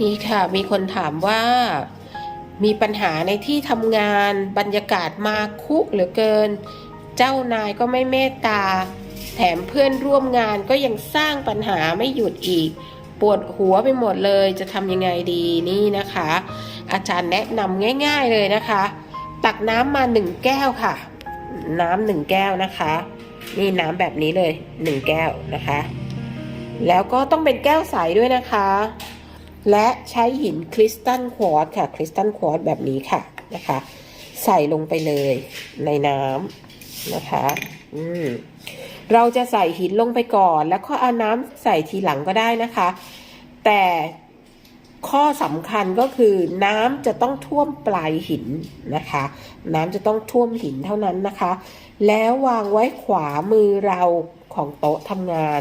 นี่ค่ะมีคนถามว่ามีปัญหาในที่ทำงานบรรยากาศมาคุกเหลือเกิน เจ้านายก็ไม่เมตตา แถมเพื่อนร่วมงานก็ยังสร้างปัญหาไม่หยุดอีก ปวดหัวไปหมดเลยจะทำยังไงดีนี่นะคะ อาจารย์แนะนำง่าย ๆเลยนะคะ ตักน้ำมาหนึ่งแก้วค่ะ น้ำหนึ่งแก้วนะคะ นี่น้ำแบบนี้เลยหนึ่งแก้วนะคะ แล้วก็ต้องเป็นแก้วใสด้วยนะคะ และใช้หินคริสตัลควอตค่ะ คริสตัลควอตแบบนี้ค่ะนะคะ ใส่ลงไปเลยในน้ำนะคะ อืมเราจะใส่หินลงไปก่อน แล้วก็เอาน้ำใส่ทีหลังก็ได้นะคะ แต่ข้อสำคัญก็คือน้ำจะต้องท่วมปลายหินนะคะ น้ำจะต้องท่วมหินเท่านั้นนะคะ แล้ววางไว้ขวามือเราของโต๊ะทำงาน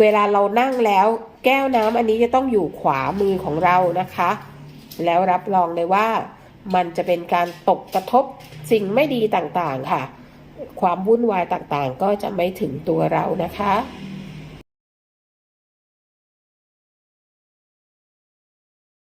เวลาเรานั่งแล้ว แก้วน้ำอันนี้จะต้องอยู่ขวามือของเรานะคะ แล้วรับรองเลยว่า มันจะเป็นการตกกระทบสิ่งไม่ดีต่างๆค่ะ ความวุ่นวายต่างๆ ก็จะไม่ถึงตัวเรานะคะ